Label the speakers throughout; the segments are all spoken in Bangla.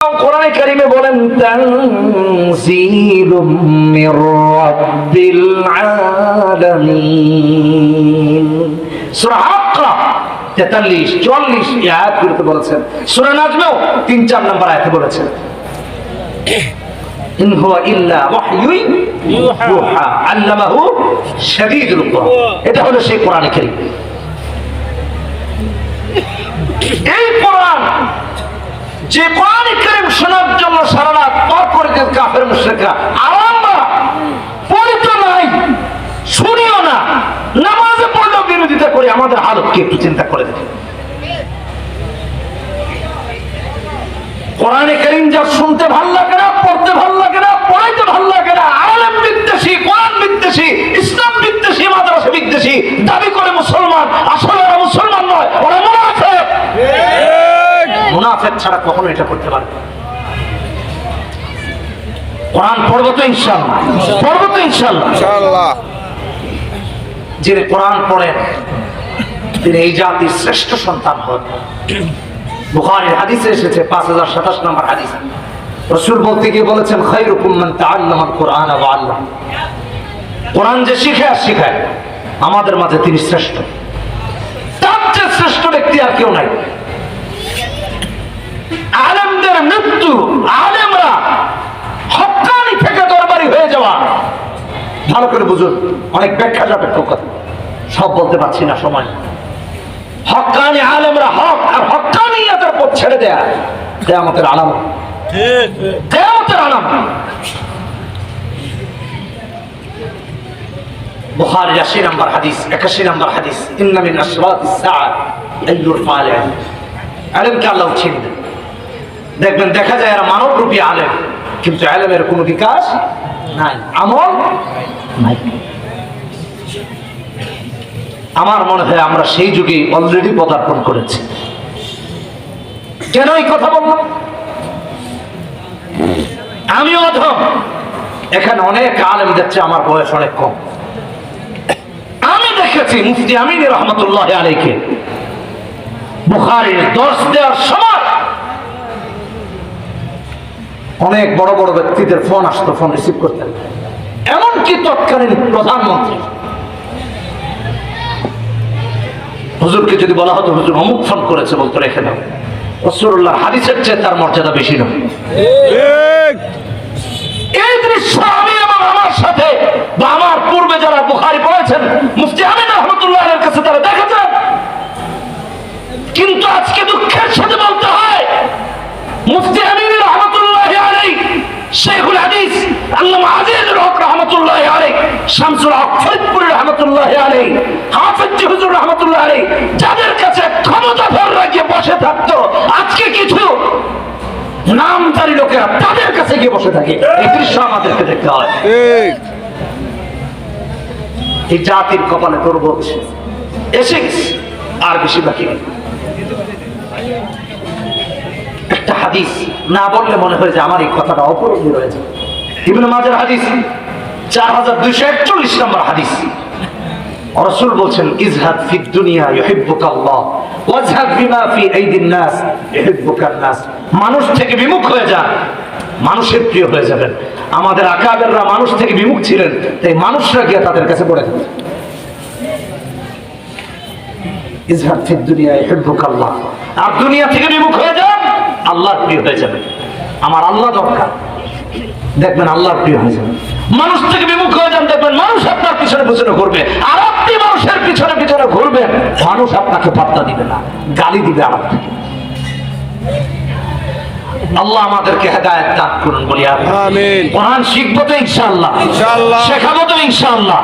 Speaker 1: কোরআনে কারিমে বলেন, তানজিলুম মির রাব্বিল আলামিন। সূরা হাক্কা 43 44 এই আয়াতগুলোতে বলেছেন। সূরা নাজমেও তিন, চার নম্বর আয়াতে বলেছেন। ইন হুয়া ইল্লা ওয়াহয়ুন ইউহা, আল্লামাহু শাদীদুল কুওয়া এটা হলো সেই কোরআন যে শোনার জন্য সারা রাত পর কাফের নাই, শুনিও না, নামাজে পড়লেও বিরোধিতা করি, আমাদের একটু চিন্তা করে দেখি। কোরআনে কারিম যা শুনতে ভালো লাগে না, পড়তে ভালো লাগে না, পড়াইতে ভালো লাগে না, আলেম বিদ্বেষী, কোরআন বিদ্বেষী, ইসলাম ছাড়া কখনো এটা করতে পারবে কোরআন পড়ব তো ইনশাল্লাহ পড়ব তো ইনশাল্লাহ যিনি কোরআন পড়েন তিনি এই জাতির শ্রেষ্ঠ সন্তান হন। বুখারীর হাদিসে এসেছে পাঁচ হাজার সাতাশ নম্বর হাদিস। রসুল বলতে গিয়ে বলেছেন খাইরুকুম মান তাআল্লামা কোরআন ওয়া আল্লাম কোরআন যে শিখে আর শিখায় আমাদের মাঝে তিনি শ্রেষ্ঠ। তার চেয়ে শ্রেষ্ঠ ব্যক্তি আর কেউ নাই। আলেমদের মৃত্যু আলেমরা হকানি থেকে দরবারি হয়ে যাওয়া। ভালো করে বুঝুন অনেক ব্যাখ্যা সাপেক্ষ কথা সব বলতে পারছি না সময়। হকানি আলেমরা হক আর হকানিয়াতের পর ছেড়ে দেয়া। কেয়ামতের আলাম। কেয়ামতের আলাম। বুখারীর 80 নম্বর হাদিস 81 নম্বর হাদিস ইন্না মিন আশরাতিস সাআ আইয়ুর ফালে আলেমকে আল্লাহ উঠিয়ে দেখবেন দেখা যায় এরা মানব রূপী আলেম, কিন্তু আলেমের কোনো বিকাশ নাই? আমল নাই। আমার মনে হয় আমরা সেই যুগে অলরেডি পদার্পণ করেছি। কেন এই কথা বললাম আমি অধম। এখানে অনেক আলেম যাচ্ছে আমার বয়স অনেক কম। আমি দেখেছি মুফতি আমিন রহমতুল্লাহ আলীকে বুখারির দশ দেওয়ার সময় অনেক বড় বড় ব্যক্তিদের ফোন আসতো ফোন রিসিভ করতেন এমনকি তৎকালীন প্রধানমন্ত্রী। হুজুরকে যদি বলা হতো হুজুর অমুক ফোন করেছে বলতো রেখে দাও। রসুল্লাহ হাদিসের চেয়ে তার মর্যাদা বেশি নয়। এই দৃশ্য আমি এবং আমার সাথে বা আমার পূর্বে যারা বুখারি পড়েছেন মুফতি আমিন রহমতুল্লাহ কাছে তারা দেখেছেন। কিন্তু আজকে দুঃখের সাথে বলতে হয় মুফতি আমিন শেখুল হাদিস আল্লামা আজিজুল হক রহমতুল্লাহ আলাই শামসুল হক ফরিদপুর রহমতুল্লাহ আলাই হাফিজ হুজুর রহমতুল্লাহ আলাই যাদের কাছে বসে থাকতো আজকে কিছু নামধারী লোকেরা তাদের কাছে গিয়ে বসে থাকে। এই দৃশ্য আমাদেরকে দেখতে হয়। এই জাতির কপালে দুর্ভোগ এসে গেছে আর বেশি বাকি হাদিস না বললে মনে হয় যে আমার এই কথাটা অপরণীয় রয়েছে। ইবনে মাজার হাদিস চার হাজার দুইশো একচল্লিশ নম্বর হাদিস। রসুল বলছেন, ইজহাদ ফি দুনিয়া ইউহিব্বুকা আল্লাহ, ওয়াজহাদ বিমা ফি আইদিন নাস, ইউহিব্বুকা নাস। মানুষ থেকে বিমুখ হয়ে যান, মানুষের প্রিয় হয়ে যাবেন। আমাদের আকাবেররা মানুষ থেকে বিমুখ ছিলেন, তাই মানুষরা গিয়ে তাদের কাছে পড়ে যেত ইজহাদ ফি দুনিয়া ইউহিব্বুকা আল্লাহ। আর দুনিয়া থেকে বিমুখ হয়ে আল্লাহর প্রিয় হয়ে যাবেন আমার আল্লাহ দরকার। দেখবেন আল্লাহর প্রিয় হয়ে যাবেন মানুষ থেকে বিমুখ হয়ে যান দেখবেন মানুষ আপনার পিছনে পিছনে ঘুরবে। আর আপনি মানুষের পিছনে পিছনে ঘুরবেন মানুষ আপনাকে পাত্তা দিবে না গালি দিবে থেকে। আল্লাহ আমাদেরকে হেদায়েত দান করুন বলি আমি
Speaker 2: আমিন।
Speaker 1: কোরআন শিখব তো ইনশাআল্লাহ।
Speaker 2: ইনশাআল্লাহ।
Speaker 1: শেখাবো তো ইনশাআল্লাহ।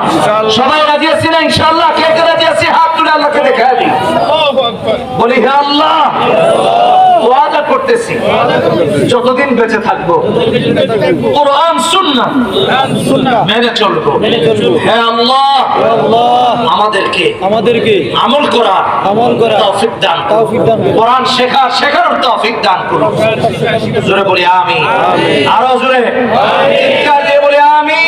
Speaker 1: সবাই রাজি আছি না? ইনশাআল্লাহ? কে কে রাজি আছি? হাত তুলে আল্লাহকে দেখা দিই বলি হে আল্লাহ! করতেছি যতদিন বেঁচে থাকব কোরআন সুন্নাহ মেনে চলবো। হে আল্লাহ আমাদেরকে
Speaker 3: আমাদেরকে
Speaker 1: আমল করা
Speaker 3: আমল করা
Speaker 1: তৌফিক দান
Speaker 3: তৌফিক দান
Speaker 1: কোরআন শেখা শেখানোর তৌফিক দান করুন। জোরে বলি আমি আরও জোরে। চিৎকার দিয়ে বলি আমি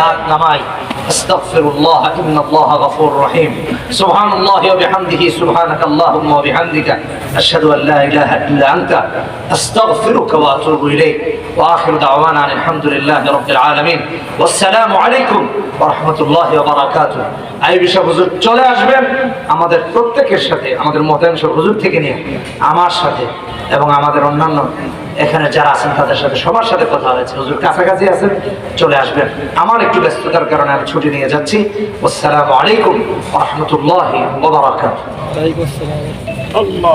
Speaker 1: হাত নামাই। أستغفر الله إن الله غفور رحيم سبحان الله وبحمده سبحانك اللهم وبحمدك أشهد أن لا إله إلا أنت أستغفرك وأتوب إليك وآخر دعوانا أن الحمد لله رب العالمين والسلام عليكم ورحمة الله وبركاته আই বিষয় হুজুর চলে আসবেন আমাদের প্রত্যেকের সাথে আমাদের মতাংশ হুজুর থেকে নিয়ে আমার সাথে এবং আমাদের অন্যান্য এখানে যারা আছেন, তাদের সাথে সবার সাথে কথা হয়েছে। হুজুর কাছাকাছি আছেন, চলে আসবেন। আমার একটু ব্যস্ততার কারণে আমি ছুটি নিয়ে যাচ্ছি। আসসালামু আলাইকুম রহমতুল্লাহ ওবরাকাত
Speaker 2: আল্লাহ